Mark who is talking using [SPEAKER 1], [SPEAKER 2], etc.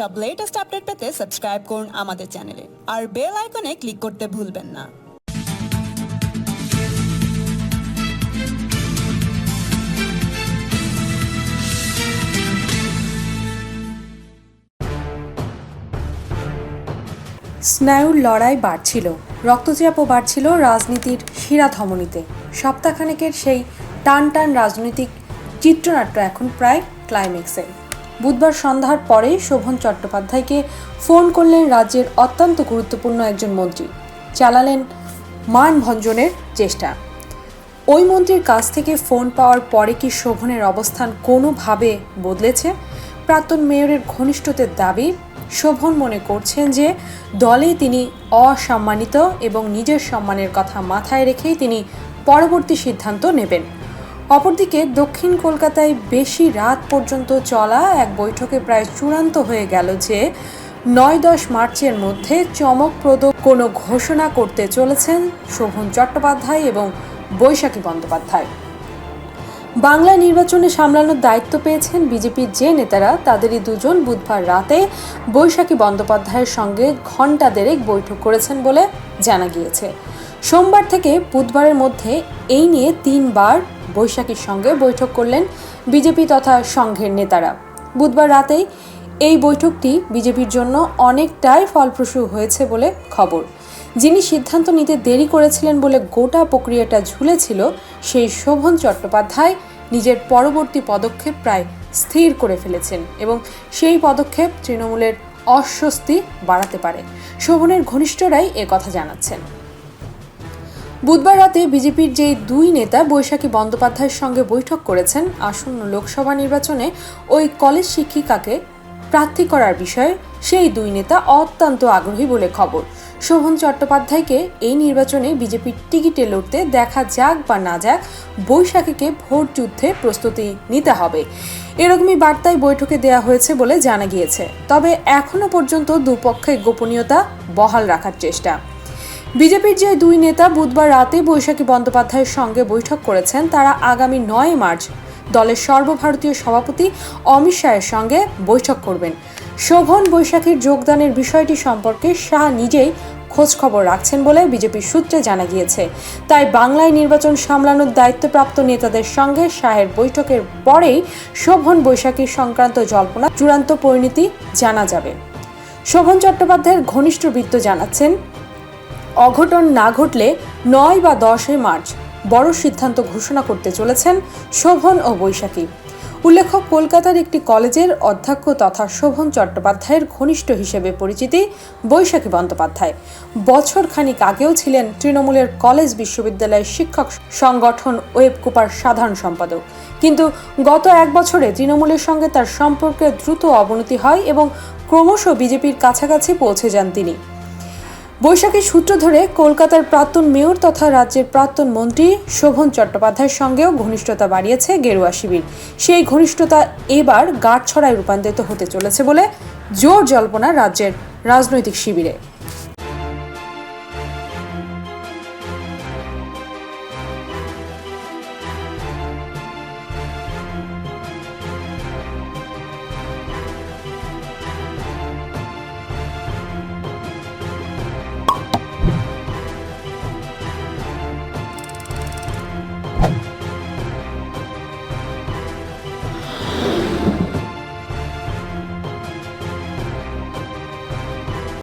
[SPEAKER 1] সব latest update পেতে subscribe করুন আমাদের চ্যানেলে আর বেল আইকনে ক্লিক করতে ভুলবেন না।
[SPEAKER 2] স্নায়ুর লড়াই বাড়ছিল, রক্তচাপও বাড়ছিল রাজনীতির শিরা ধমনীতে। সপ্তাহখানেকের সেই টান টান রাজনৈতিক চিত্রনাট্য এখন প্রায় ক্লাইম্যাক্সে বুধবার সন্ধ্যার পরে শোভন চট্টোপাধ্যায়কে ফোন করলেন রাজ্যের অত্যন্ত গুরুত্বপূর্ণ একজন মন্ত্রী। চালালেন মান ভঞ্জনের চেষ্টা। ওই মন্ত্রীর কাছ থেকে ফোন পাওয়ার পরে কি শোভনের অবস্থান কোনোভাবে বদলেছে? প্রাক্তন মেয়রের ঘনিষ্ঠতার দাবি, শোভন মনে করছেন যে দলে তিনি অসম্মানিত এবং নিজের সম্মানের কথা মাথায় রেখেই তিনি পরবর্তী সিদ্ধান্ত নেবেন। অপরদিকে দক্ষিণ কলকাতায় বেশি রাত পর্যন্ত চলা এক বৈঠকে প্রায় চূড়ান্ত হয়ে গেল যে নয় দশ মার্চের মধ্যে চমকপ্রদ কোনো ঘোষণা করতে চলেছেন শোভন চট্টোপাধ্যায় এবং বৈশাখী বন্দ্যোপাধ্যায়। বাংলা নির্বাচনে সামলানোর দায়িত্ব পেয়েছেন বিজেপির যে নেতারা, তাদেরই দুজন বুধবার রাতে বৈশাখী বন্দ্যোপাধ্যায়ের সঙ্গে ঘণ্টা দেড়েক বৈঠক করেছেন বলে জানা গিয়েছে। সোমবার থেকে বুধবারের মধ্যে এই নিয়ে তিনবার বৈশাখীর সঙ্গে বৈঠক করলেন বিজেপি তথা সংঘের নেতারা। বুধবার রাতেই এই বৈঠকটি বিজেপির জন্য অনেকটাই ফলপ্রসূ হয়েছে বলে খবর। যিনি সিদ্ধান্ত নিতে দেরি করেছিলেন বলে গোটা প্রক্রিয়াটা ঝুলেছিল, সেই শোভন চট্টোপাধ্যায় নিজের পরবর্তী পদক্ষেপ প্রায় স্থির করে ফেলেছেন এবং সেই পদক্ষেপ তৃণমূলের অস্বস্তি বাড়াতে পারে। শোভনের ঘনিষ্ঠরাই কথা জানাচ্ছেন। বুধবার রাতে বিজেপির যে দুই নেতা বৈশাখী বন্দ্যোপাধ্যায়ের সঙ্গে বৈঠক করেছেন, আসন্ন লোকসভা নির্বাচনে ওই কলেজ শিক্ষিকাকে প্রার্থী করার বিষয়ে সেই দুই নেতা অত্যন্ত আগ্রহী বলে খবর। শোভন চট্টোপাধ্যায়কে এই নির্বাচনে বিজেপির টিকিটে লড়তে দেখা যাক বা না যাক, বৈশাখীকে ভোট যুদ্ধে প্রস্তুতি নিতে হবে। এরকমই বার্তায় বৈঠকে দেয়া হয়েছে বলে জানা গিয়েছে। তবে এখনও পর্যন্ত দুপক্ষের গোপনীয়তা বহাল রাখার চেষ্টা। বিজেপির যে দুই নেতা বুধবার রাতে বৈশাখী বন্দ্যোপাধ্যায়ের সঙ্গে বৈঠক করেছেন, তারা আগামী নয় মার্চ দলের সর্বভারতীয় সভাপতি অমিত শাহের সঙ্গে বৈঠক করবেন। শোভন বৈশাখীর যোগদানের বিষয়টি সম্পর্কে শাহ নিজেই খোঁজ খবর রাখছেন বলে বিজেপির সূত্রে জানা গিয়েছে। তাই বাংলায় নির্বাচন সামলানোর দায়িত্বপ্রাপ্ত নেতাদের সঙ্গে শাহের বৈঠকের পরেই শোভন বৈশাখীর সংক্রান্ত জল্পনা, চূড়ান্ত পরিণতি জানা যাবে। শোভন চট্টোপাধ্যায়ের ঘনিষ্ঠ বৃত্ত জানাচ্ছেন অঘটন না ঘটলে নয় বা দশই মার্চ বড় সিদ্ধান্ত ঘোষণা করতে চলেছেন শোভন ও বৈশাখী। উল্লেখ্য, কলকাতার একটি কলেজের অধ্যক্ষ তথা শোভন চট্টোপাধ্যায়ের ঘনিষ্ঠ হিসেবে পরিচিতি বৈশাখী বন্দ্যোপাধ্যায়। বছর খানিক আগেও ছিলেন তৃণমূলের কলেজ বিশ্ববিদ্যালয়ের শিক্ষক সংগঠন ওয়েবকুপার সাধারণ সম্পাদক। কিন্তু গত এক বছরে তৃণমূলের সঙ্গে তার সম্পর্কে দ্রুত অবনতি হয় এবং ক্রমশ বিজেপির কাছাকাছি পৌঁছে যান তিনি। বৈশাখী সূত্র ধরে কলকাতার প্রাক্তন মেয়র তথা রাজ্যের প্রাক্তন মন্ত্রী শোভন চট্টোপাধ্যায়ের সঙ্গেও ঘনিষ্ঠতা বাড়িয়েছে গেরুয়া শিবির। সেই ঘনিষ্ঠতা এবার গাঁটছড়ায় রূপান্তরিত হতে চলেছে বলে জোর জল্পনা রাজ্যের রাজনৈতিক শিবিরে।